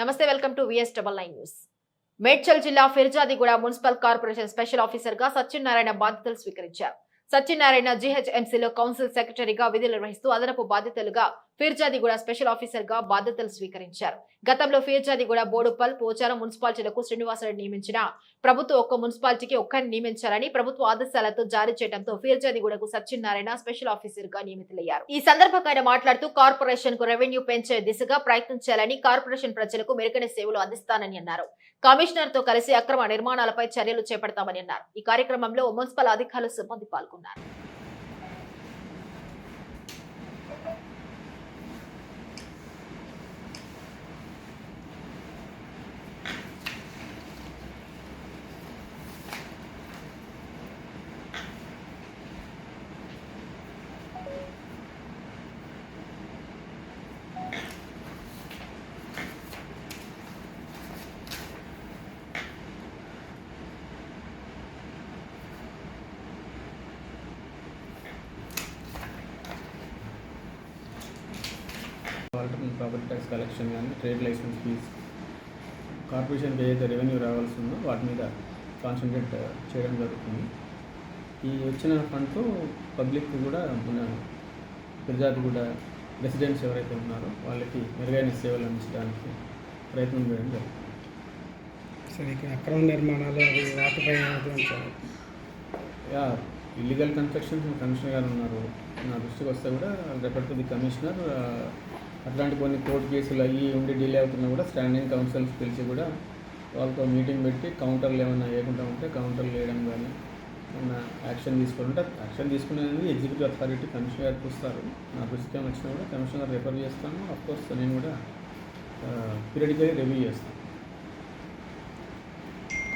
నమస్తే welcome to VS double nine news Medchal జిల్లా Peerzadiguda municipal corporation special ఆఫీసర్గా సత్యనారాయణ బాధ్యతలు స్వీకరించారు. సత్యనారాయణ జీహెచ్ఎంసీలో కౌన్సిల్ సెక్రటరీగా విధులు నిర్వహిస్తూ అదనపు బాధ్యతలుగా ఫిర్జాదిగూడ స్పెషల్ ఆఫీసర్గా బాధ్యతలు స్వీకరించారు. గతంలో ఫిర్జాదిగూడ బోడుపల్ పోచారం మున్సిపాలిటీలకు శ్రీనివాసరెడ్డి నియమించిన ప్రభుత్వం ఒక్క మున్సిపాలిటీకి ఒక్కరిని నియమించాలని ప్రభుత్వ ఆదేశాలతో జారీ చేయడంతో ఫిర్జాదిగూడకు సత్యనారాయణ స్పెషల్ ఆఫీసర్గా నియమితులయ్యారు. ఈ సందర్భంగా ఆయన మాట్లాడుతూ కార్పొరేషన్కు రెవెన్యూ పెంచే దిశగా ప్రయత్నించాలని కార్పొరేషన్ ప్రజలకు మెరుగైన సేవలు అందిస్తానని అన్నారు. కమిషనర్తో కలిసి అక్రమ నిర్మాణాలపై చర్యలు చేపడతామని అన్నారు. ఈ కార్యక్రమంలో మున్సిపల్ అధికారులు సిబ్బంది పాల్గొన్నారు. ఆల్టర్నేట్ ప్రాపర్టీ ట్యాక్స్ కలెక్షన్ కానీ ట్రేడ్ లైసెన్స్ ఫీజ్ కార్పొరేషన్కి ఏదైతే రెవెన్యూ రావాల్సి ఉందో వాటి మీద కాన్సన్ట్రేట్ చేయడం జరుగుతుంది. ఈ వచ్చిన ఫండ్తో పబ్లిక్ కూడా మన ప్రజాతి కూడా రెసిడెంట్స్ ఎవరైతే ఉన్నారో వాళ్ళకి మెరుగైన సేవలు అందించడానికి ప్రయత్నం చేయడం జరుగుతుంది. సరే ఇక్కడ అక్రమ నిర్మాణాలు అవి వాటిపై? యా ఇల్లీగల్ కన్స్ట్రక్షన్స్ కమిషనర్ గారు ఉన్నారు. నా దృష్టికి వస్తే కూడా రెఫర్ టు ది కమిషనర్ ఆ, అట్లాంటి కొన్ని కోర్టు కేసులు అయ్యి ఉండి డిలే అవుతున్నా కూడా స్టాండింగ్ కౌన్సిల్స్ పిలిచి కూడా వాళ్ళతో మీటింగ్ పెట్టి కౌంటర్లు ఏమైనా వేయకుండా ఉంటే కౌంటర్లు వేయడం కానీ ఏమైనా యాక్షన్ తీసుకుంటే యాక్షన్ తీసుకునేది ఎగ్జిక్యూటివ్ అథారిటీ కమిషనర్ గారికి వస్తారు నా దృష్టికి వచ్చినా కూడా కమిషనర్ రిఫర్ చేస్తాను. అఫ్కోర్స్ నేను కూడా పీరియడ్గా రివ్యూ చేస్తాను.